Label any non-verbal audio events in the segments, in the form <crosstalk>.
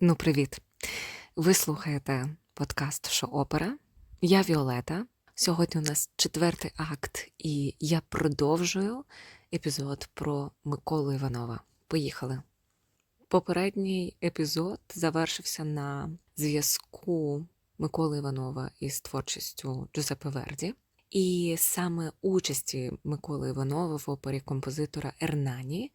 Ну, привіт! Ви слухаєте подкаст «Що опера. Я Віолета. Сьогодні у нас четвертий акт, і я продовжую епізод про Миколу Іванова. Поїхали. Попередній епізод завершився на зв'язку Миколи Іванова із творчістю Джузеппе Верді. І саме участі Миколи Іванова в опері композитора Ернані,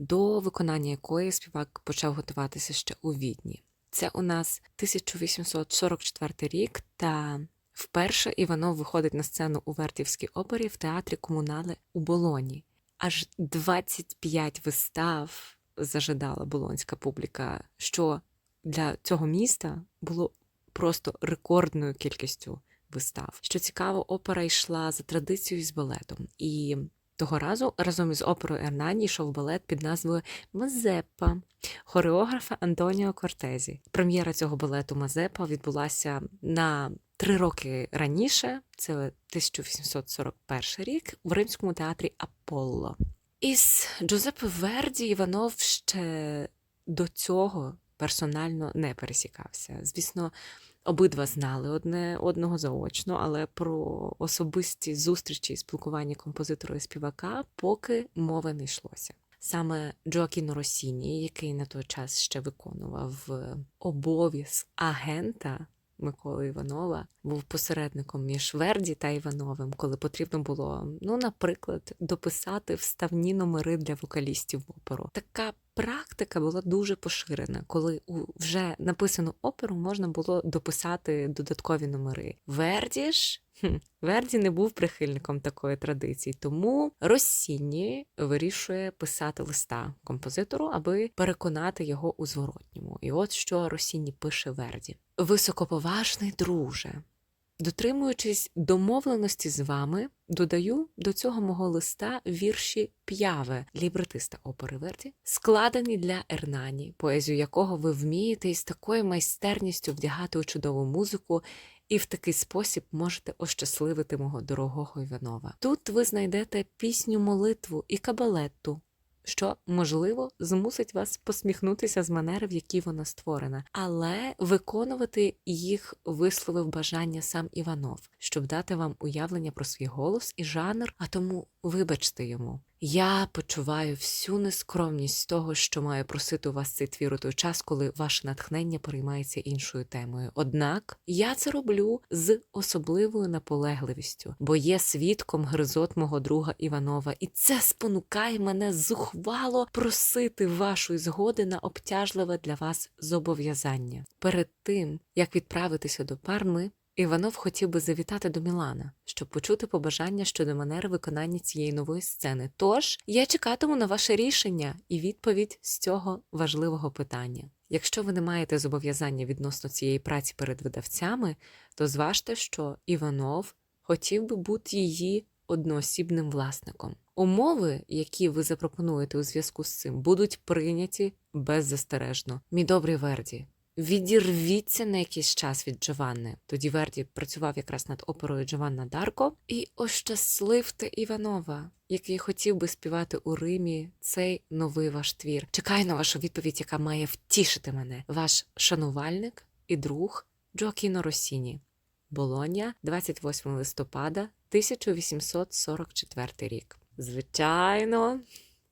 до виконання якої співак почав готуватися ще у Відні. Це у нас 1844 рік, та вперше Іванов виходить на сцену у Вертівській опері в театрі Комунале у Болоні. Аж 25 вистав зажидала болонська публіка, що для цього міста було просто рекордною кількістю вистав. Що цікаво, опера йшла за традицією з балетом. І того разу разом із оперою Ернані йшов балет під назвою Мазепа хореографа Антоніо Кортезі. Прем'єра цього балету Мазепа відбулася на три роки раніше, це 1841 рік, в Римському театрі Аполло. Із Джузеппе Верді Іванов ще до цього персонально не пересікався. Звісно, обидва знали одне одного заочно, але про особисті зустрічі і спілкування композитора і співака поки мови не йшлося. Саме Джоакіно Росіні, який на той час ще виконував обов'язок агента Миколи Іванова, був посередником між Верді та Івановим, коли потрібно було, ну, наприклад, дописати вставні номери для вокалістів оперу. Така практика була дуже поширена, коли у вже написану оперу можна було дописати додаткові номери. Верді ж Верді не був прихильником такої традиції, тому Росіні вирішує писати листа композитору, аби переконати його у зворотньому. І от що Росіні пише Верді: Високоповажний друже. Дотримуючись домовленості з вами, додаю до цього мого листа вірші п'яве лібретиста опери Верді, складені для Ернані, поезію якого ви вмієте із такою майстерністю вдягати у чудову музику і в такий спосіб можете ощасливити мого дорогого Іванова. Тут ви знайдете пісню молитву і кабалетту, що, можливо, змусить вас посміхнутися з манери, в якій вона створена, але виконувати їх висловив бажання сам Іванов, щоб дати вам уявлення про свій голос і жанр, а тому вибачте йому. Я почуваю всю нескромність того, що маю просити у вас цей твір у той час, коли ваше натхнення переймається іншою темою. Однак я це роблю з особливою наполегливістю, бо є свідком гризот мого друга Іванова, і це спонукає мене зухвало просити вашої згоди на обтяжливе для вас зобов'язання. Перед тим як відправитися до Парми, Іванов хотів би завітати до Мілана, щоб почути побажання щодо манери виконання цієї нової сцени. Тож я чекатиму на ваше рішення і відповідь з цього важливого питання. Якщо ви не маєте зобов'язання відносно цієї праці перед видавцями, то зважте, що Іванов хотів би бути її одноосібним власником. Умови, які ви запропонуєте у зв'язку з цим, будуть прийняті беззастережно. Мій добрий Верді. Відірвіться на якийсь час від Джованни. Тоді Верді працював якраз над оперою Джованна Дарко, і ощасливте Іванова, який хотів би співати у Римі цей новий ваш твір. Чекаю на вашу відповідь, яка має втішити мене. Ваш шанувальник і друг Джоакіно Росіні. Болоня, 28 листопада 1844 рік. Звичайно,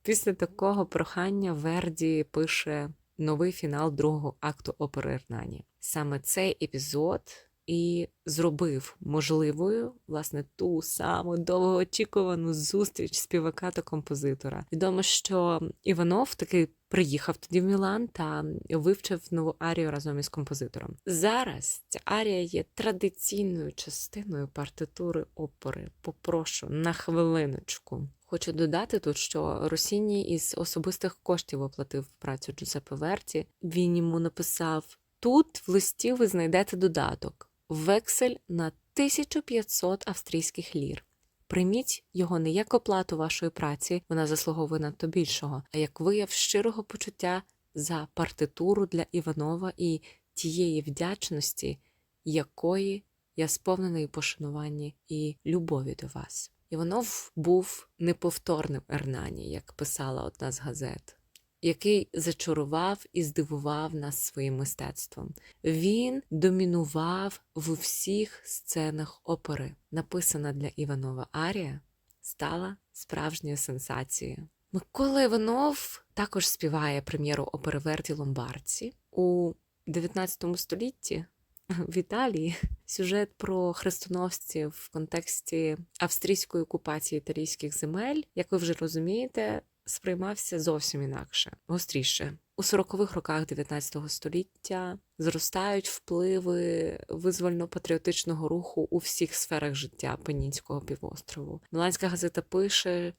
після такого прохання Верді пише новий фінал другого акту опери Ернані. Саме цей епізод і зробив можливою власне ту саму довгоочікувану зустріч співака та композитора. Відомо, що Іванов таки приїхав тоді в Мілан та вивчив нову арію разом із композитором. Зараз ця арія є традиційною частиною партитури опери. Попрошу на хвилиночку. Хочу додати тут, що Росіні із особистих коштів оплатив працю Джузеппе Верті. Він йому написав: тут в листі ви знайдете додаток, вексель на 1500 австрійських лір. Прийміть його не як оплату вашої праці, вона заслуговує надто більшого, а як вияв щирого почуття за партитуру для Іванова і тієї вдячності, якої я сповнений пошануванні і любові до вас. Іванов був неповторним Ернані, як писала одна з газет. Який зачарував і здивував нас своїм мистецтвом. Він домінував в всіх сценах опери. Написана для Іванова Арія стала справжньою сенсацією. Микола Іванов також співає прем'єру опери Верді Ломбарці у 19 столітті. В Італії сюжет про хрестоносців в контексті австрійської окупації італійських земель, як ви вже розумієте, сприймався зовсім інакше, гостріше. У 40-х роках 19 століття зростають впливи визвольно-патріотичного руху у всіх сферах життя Пенінського півострову. Міланська газета пише: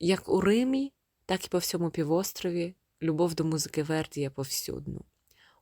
як у Римі, так і по всьому півострові любов до музики Верді є повсюдну.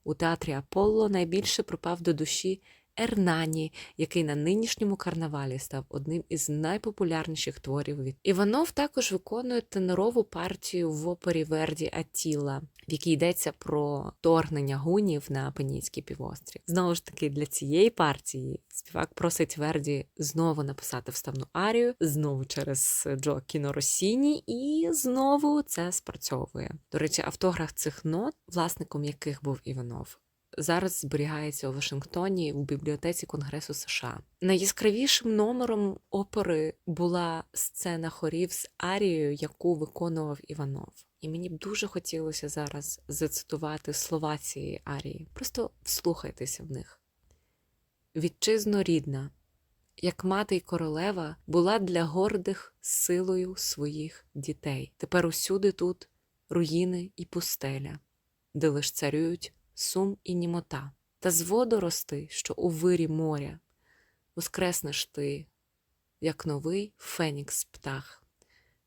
У театрі Аполло найбільше пропав до душі Ернані, який на нинішньому карнавалі став одним із найпопулярніших творів від Іванов також виконує тенорову партію в опері Верді Атіла, в якій йдеться про торгнення гунів на Апенінський півострів. Знову ж таки, для цієї партії співак просить Верді знову написати вставну арію, знову через Джоакіно Росіні, і знову це спрацьовує. До речі, автограф цих нот, власником яких був Іванов, зараз зберігається у Вашингтоні в бібліотеці Конгресу США. Найяскравішим номером опери була сцена хорів з арією, яку виконував Іванов. І мені б дуже хотілося зараз зацитувати слова цієї арії. Просто вслухайтеся в них. Вітчизно рідна, як мати й королева, була для гордих силою своїх дітей. Тепер усюди тут руїни і пустеля, де лиш царюють сум і німота, та з водорости, що у вирі моря, воскреснеш ти, як новий фенікс птах,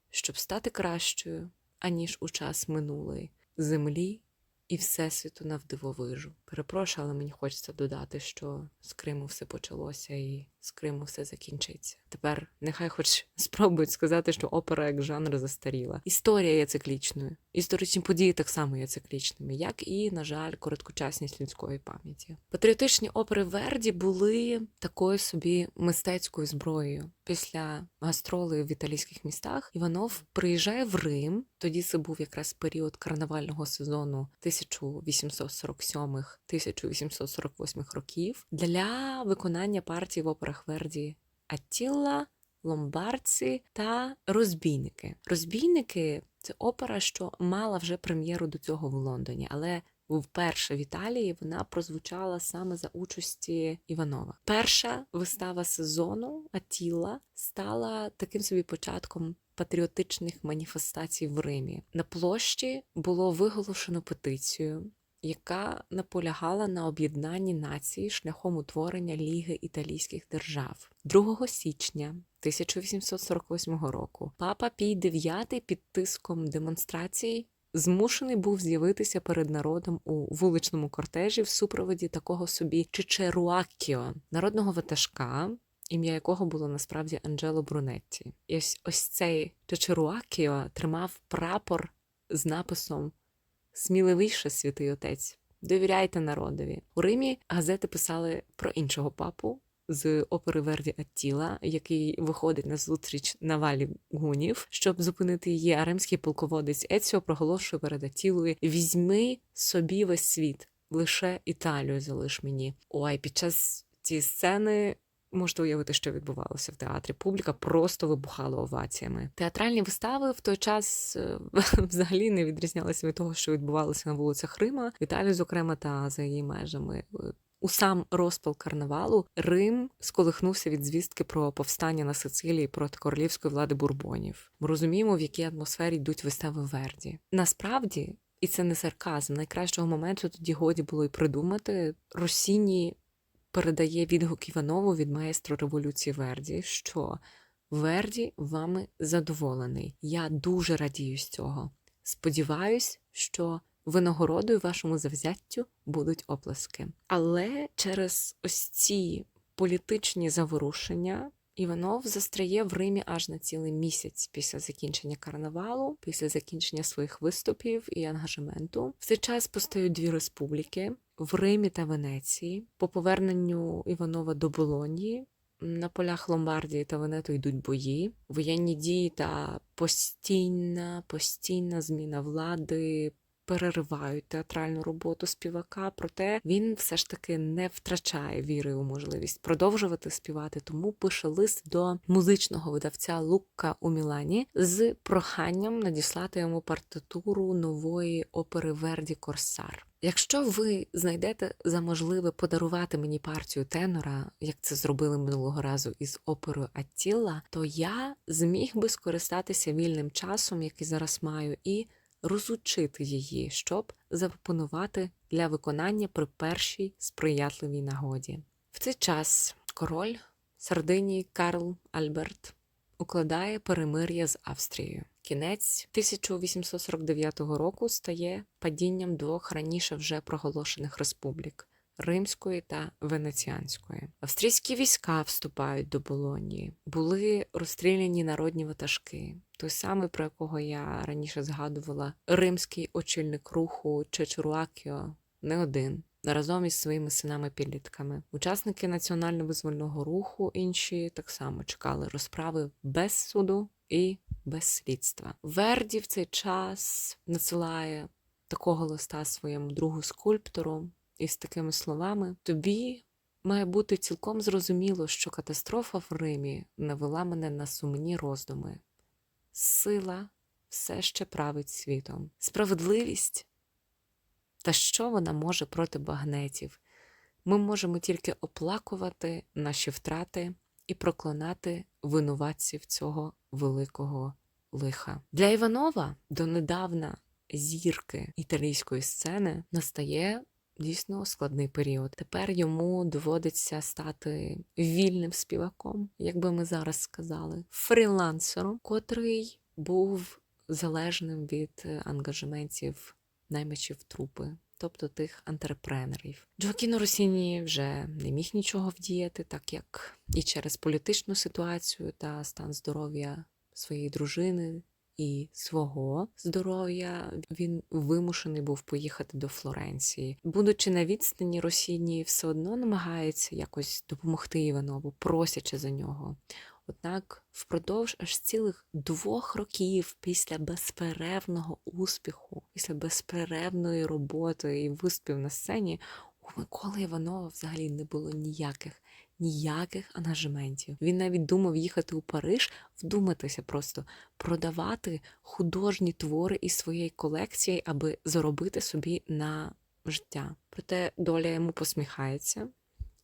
щоб стати кращою, аніж у час минулий, землі і всесвіту навдивовижу. Перепрошую, але мені хочеться додати, що з Криму все почалося і з Криму все закінчиться. Тепер нехай хоч <laughs> спробують сказати, що опера як жанр застаріла. Історія є циклічною. Історичні події так само є циклічними, як і, на жаль, короткочасність людської пам'яті. Патріотичні опери Верді були такою собі мистецькою зброєю. Після гастролей в італійських містах Іванов приїжджає в Рим. Тоді це був якраз період карнавального сезону 1847-1848 років для виконання партії в операх Верді Аттілла, Ломбарці та Розбійники. Розбійники це опера, що мала вже прем'єру до цього в Лондоні, але вперше в Італії вона прозвучала саме за участі Іванова. Перша вистава сезону Атіла стала таким собі початком. Патріотичних маніфестацій в Римі на площі було виголошено петицію, яка наполягала на об'єднанні нації шляхом утворення Ліги італійських держав 2 січня 1848 року. Папа Пій IX під тиском демонстрацій змушений був з'явитися перед народом у вуличному кортежі в супроводі такого собі Чичеруаккіо, народного ватажка. Ім'я якого було насправді Анджело Брунетті. І ось ось цей Чичеруакіо тримав прапор з написом Сміливіше святий отець. Довіряйте народові. У Римі газети писали про іншого папу з опери Верді Аттіла, який виходить на зустріч на валі гунів, щоб зупинити її. А римський полководець Еціо проголошує перед Аттілою Візьми собі весь світ, лише Італію залиш мені. Ой, під час цієї сцени. Можете уявити, що відбувалося в театрі. Публіка просто вибухала оваціями. Театральні вистави в той час е, <laughs> взагалі не відрізнялися від того, що відбувалося на вулицях Рима, в Італії, зокрема, та за її межами. У сам розпал карнавалу Рим сколихнувся від звістки про повстання на Сицилії проти королівської влади бурбонів. Ми розуміємо, в якій атмосфері йдуть вистави Верді. Насправді, і це не сарказм, найкращого моменту тоді годі було й придумати. Росіні передає відгук Іванову від маестро революції Верді, що Верді вами задоволений. Я дуже радію з цього. Сподіваюсь, що винагородою вашому завзяттю будуть оплески. Але через ось ці політичні заворушення. Іванов застряє в Римі аж на цілий місяць після закінчення карнавалу, після закінчення своїх виступів і ангажементу. В цей час постають дві республіки в Римі та Венеції. По поверненню Іванова до Болонії на полях Ломбардії та Венету йдуть бої, воєнні дії та постійна, постійна зміна влади. переривають театральну роботу співака, проте він все ж таки не втрачає віри у можливість продовжувати співати, тому пише лист до музичного видавця Лукка у Мілані з проханням надіслати йому партитуру нової опери Верді Корсар. Якщо ви знайдете за можливе подарувати мені партію тенора, як це зробили минулого разу із оперою Аттіла, то я зміг би скористатися вільним часом, який зараз маю, і розучити її, щоб запропонувати для виконання при першій сприятливій нагоді. В цей час король Сардинії Карл Альберт укладає перемир'я з Австрією. Кінець 1849 року стає падінням двох раніше вже проголошених республік. Римської та Венеціанської австрійські війська вступають до Болонії, були розстріляні народні ватажки. Той самий, про якого я раніше згадувала, римський очільник руху Чечуруакіо, не один, разом із своїми синами-підлітками. Учасники національно-визвольного руху інші так само чекали розправи без суду і без слідства. Верді в цей час надсилає такого листа своєму другу скульптору із такими словами: тобі має бути цілком зрозуміло, що катастрофа в Римі навела мене на сумні роздуми. Сила все ще править світом. Справедливість. Та що вона може проти багнетів? Ми можемо тільки оплакувати наші втрати і проклинати винуватців цього великого лиха. Для Іванова донедавна зірки італійської сцени настає дійсно складний період. Тепер йому доводиться стати вільним співаком, як би ми зараз сказали, фрілансером, котрий був залежним від ангажементів наймачів трупи. Тобто тих антрепренерів. Джоакіно Росіні вже не міг нічого вдіяти, так як і через політичну ситуацію та стан здоров'я своєї дружини і свого здоров'я він вимушений був поїхати до Флоренції. Будучи на відстані, Росіні все одно намагається якось допомогти Іванову, просячи за нього. Однак впродовж аж цілих двох років після безперервного успіху, після безперервної роботи і виступів на сцені, у Миколи Іванова взагалі не було ніяких ніяких ангажементів. Він навіть думав їхати у Париж, вдуматися просто продавати художні твори із своєї колекції, аби заробити собі на життя. Проте доля йому посміхається.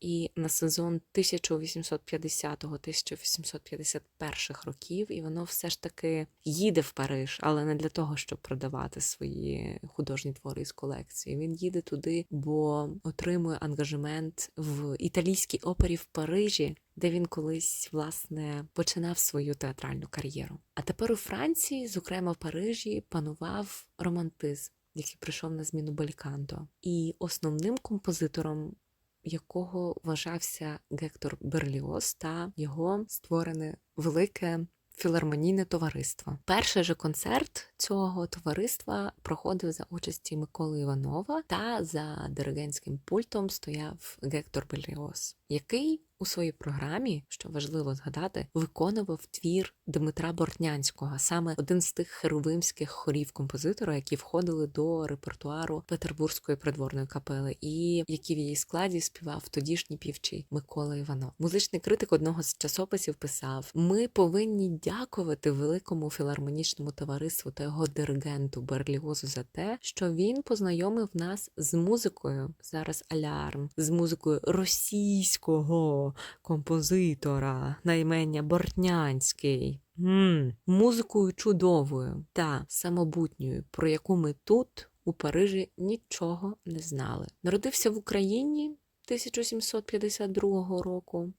І на сезон 1850-1851 років, і воно все ж таки їде в Париж, але не для того, щоб продавати свої художні твори з колекції. Він їде туди, бо отримує ангажемент в італійській опері в Парижі, де він колись власне починав свою театральну кар'єру. А тепер у Франції, зокрема в Парижі, панував романтизм. Який прийшов на зміну Бельканто, і основним композитором якого вважався Гектор Берліоз та його створене велике філармонійне товариство. Перший же концерт цього товариства проходив за участі Миколи Іванова, та за диригентським пультом стояв Гектор Берліоз, який у своїй програмі, що важливо згадати, виконував твір Дмитра Бортнянського, саме один з тих херовимських хорів композитора, які входили до репертуару Петербурзької придворної капели, і які в її складі співав тодішній півчий Микола Іванов. Музичний критик одного з часописів писав: Ми повинні дякувати великому філармонічному товариству та його диригенту Берліозу за те, що він познайомив нас з музикою. Зараз алярм, з музикою російського композитора на імення Бортнянський. М-м, Музикою чудовою та самобутньою, про яку ми тут, у Парижі, нічого не знали. Народився в Україні 1752 року.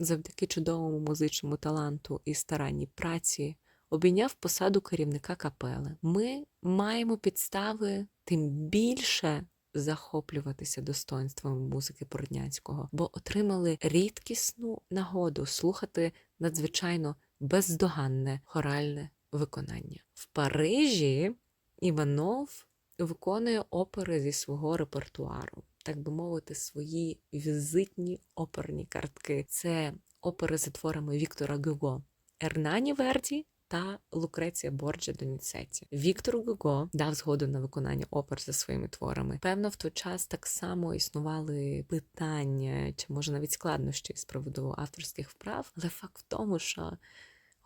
Завдяки чудовому музичному таланту і старанній праці обійняв посаду керівника капели. Ми маємо підстави тим більше захоплюватися достоинствами музики Породнянського, бо отримали рідкісну нагоду слухати надзвичайно бездоганне хоральне виконання. В Парижі Іванов виконує опери зі свого репертуару, так би мовити, свої візитні оперні картки. Це опери за творами Віктора Гюго, Ернані Верді та Лукреція Борджа Доніцеті. Віктор Гуго дав згоду на виконання опер за своїми творами. Певно, в той час так само існували питання чи може навіть складнощі з приводу авторських вправ, але факт в тому, що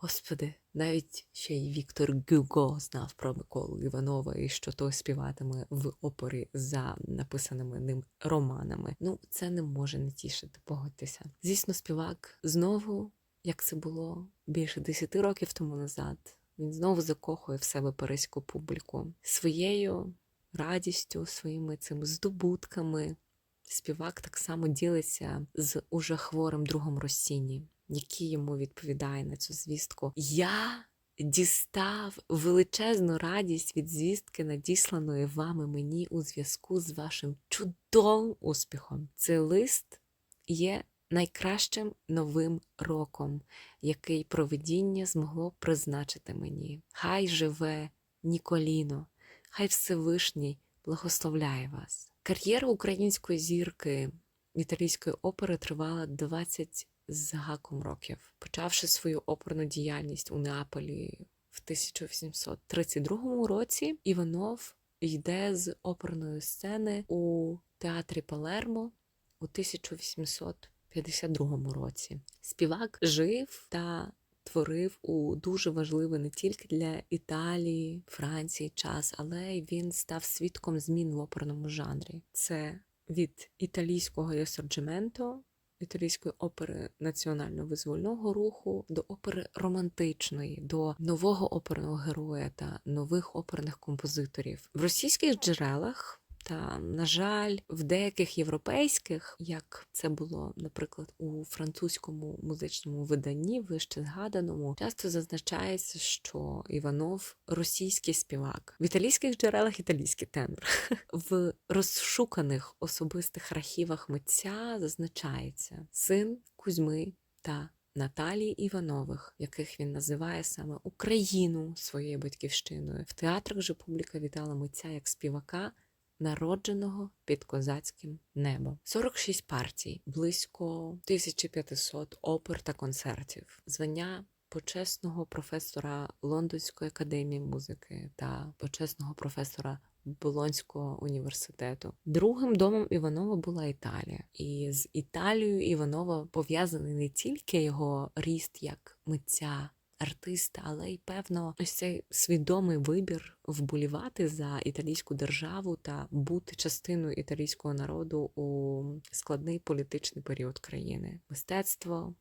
Господи, навіть ще й Віктор Гюго знав про Миколу Іванова і що той співатиме в опорі за написаними ним романами. Ну, це не може не тішити, погодьтеся. Звісно, співак знову, як це було більше десяти років тому назад, він знову закохує в себе паризьку публіку своєю радістю, своїми цими здобутками. Співак так само ділиться з уже хворим другом Росіні, який йому відповідає на цю звістку. Я дістав величезну радість від звістки, надісланої вами мені у зв'язку з вашим чудовим успіхом. Цей лист є найкращим новим роком, який провидіння змогло призначити мені. Хай живе Ніколіно, хай Всевишній благословляє вас. Кар'єра української зірки італійської опери тривала 20 з гаком років, почавши свою оперну діяльність у Неаполі в 1832 році. Іванов йде з оперної сцени у театрі Палермо у 1852 році. Співак жив та творив у дуже важливий не тільки для Італії, Франції час, але й він став свідком змін в оперному жанрі. Це від італійського ресорджименто, італійської опери національно визвольного руху до опери романтичної, до нового оперного героя та нових оперних композиторів в російських джерелах. Та, на жаль, в деяких європейських, як це було, наприклад, у французькому музичному виданні, вище згаданому, часто зазначається, що Іванов російський співак, в італійських джерелах італійський тенор. <laughs> В розшуканих особистих архівах митця зазначається син Кузьми та Наталії Іванових, яких він називає саме Україну своєю батьківщиною. В театрах же публіка вітала митця як співака народженого під козацьким небом. 46 партій, близько 1500 опер та концертів, звання почесного професора Лондонської академії музики та почесного професора Болонського університету. Другим домом Іванова була Італія, і з Італією Іванова пов'язаний не тільки його ріст як митця артиста, але й певно ось цей свідомий вибір вболівати за італійську державу та бути частиною італійського народу у складний політичний період країни. Мистецтво,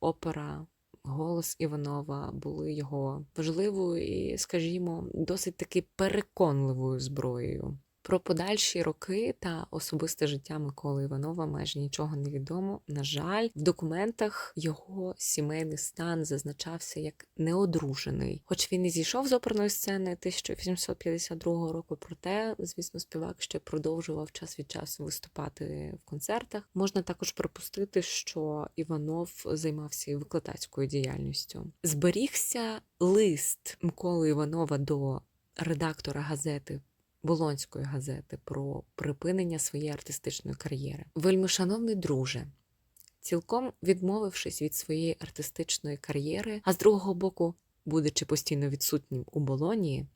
опера. Голос Іванова були його важливою і, скажімо, досить таки переконливою зброєю. Про подальші роки та особисте життя Миколи Іванова майже нічого не відомо. На жаль, в документах його сімейний стан зазначався як неодружений. Хоч він і зійшов з оперної сцени 1852 року, проте, звісно, співак ще продовжував час від часу виступати в концертах. Можна також припустити, що Іванов займався і викладацькою діяльністю. Зберігся лист Миколи Іванова до редактора газети. Болонської газети про припинення своєї артистичної кар'єри. Вельми шановний друже, цілком відмовившись від своєї артистичної кар'єри, а з другого боку, будучи постійно відсутнім у Болонії,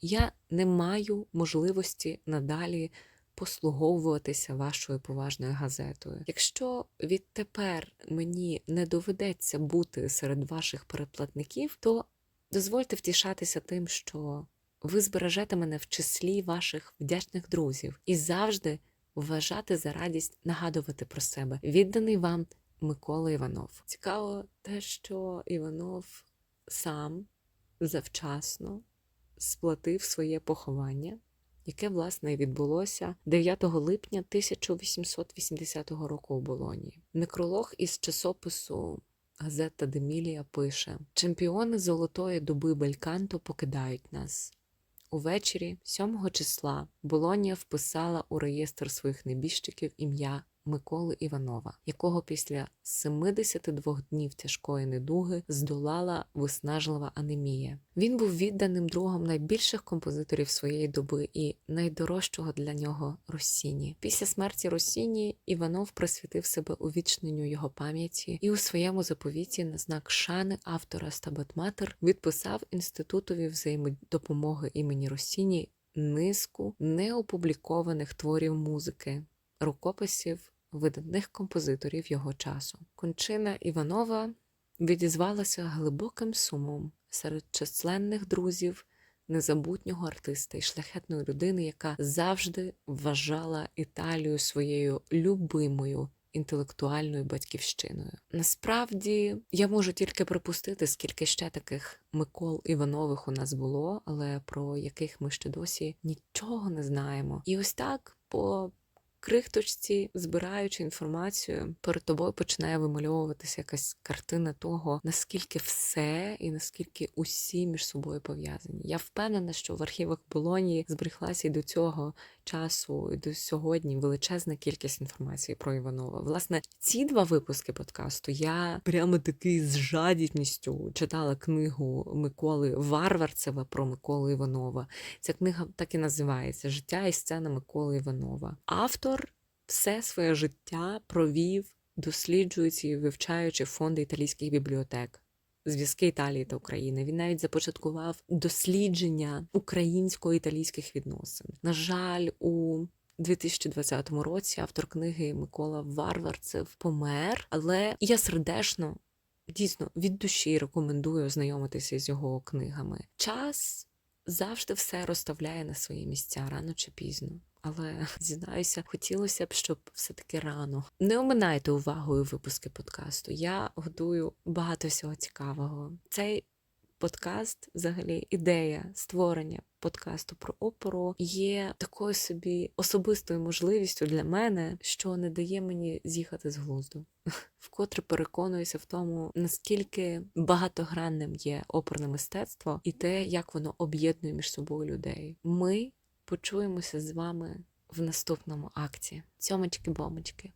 я не маю можливості надалі послуговуватися вашою поважною газетою. Якщо відтепер мені не доведеться бути серед ваших переплатників, то дозвольте втішатися тим, що ви збережете мене в числі ваших вдячних друзів і завжди вважати за радість нагадувати про себе. Відданий вам Микола Іванов. Цікаво те, що Іванов сам завчасно сплатив своє поховання, яке, власне, відбулося 9 липня 1880 року у Болоні. Некролог із часопису. Газета Демілія пише: чемпіони золотої доби Бельканто покидають нас. Увечері, 7 числа, Болонія вписала у реєстр своїх небіжчиків ім'я Миколи Іванова, якого після 72 днів тяжкої недуги здолала виснажлива анемія. Він був відданим другом найбільших композиторів своєї доби і найдорожчого для нього Росіні. Після смерті Росіні Іванов присвятив себе увічненню його пам'яті і у своєму заповіті на знак шани автора Стабат Матер відписав інститутові взаємодопомоги імені Росіні низку неопублікованих творів музики, рукописів видатних композиторів його часу. Кончина Іванова відізвалася глибоким сумом серед численних друзів незабутнього артиста і шляхетної людини, яка завжди вважала Італію своєю любимою інтелектуальною батьківщиною. Насправді я можу тільки припустити, скільки ще таких Микол Іванових у нас було, але про яких ми ще досі нічого не знаємо. І ось так по крихточці, збираючи інформацію, перед тобою починає вимальовуватися якась картина того, наскільки все і наскільки усі між собою пов'язані. Я впевнена, що в архівах Болонії зберіглася і до цього часу, і до сьогодні величезна кількість інформації про Іванова. Власне, ці два випуски подкасту я прямо таки з жадібністю читала книгу Миколи Варварцева про Миколу Іванова. Ця книга так і називається Життя і сцена Миколи Іванова. Автор все своє життя провів, досліджуючи і вивчаючи фонди італійських бібліотек. Зв'язки Італії та України. Він навіть започаткував дослідження українсько-італійських відносин. На жаль, у 2020 році автор книги Микола Варварцев помер, але я сердечно, дійсно від душі рекомендую ознайомитися з його книгами. Час завжди все розставляє на свої місця рано чи пізно. Але <laughs> зізнаюся, хотілося б, щоб все-таки рано. Не оминайте увагою випуски подкасту. Я готую багато всього цікавого. Цей подкаст, взагалі, ідея створення подкасту про оперу є такою собі особистою можливістю для мене, що не дає мені з'їхати з глузду. <laughs> Вкотре переконуюся в тому, наскільки багатогранним є оперне мистецтво і те, як воно об'єднує між собою людей. Ми почуємося з вами в наступному акті. Цьомочки-бомочки.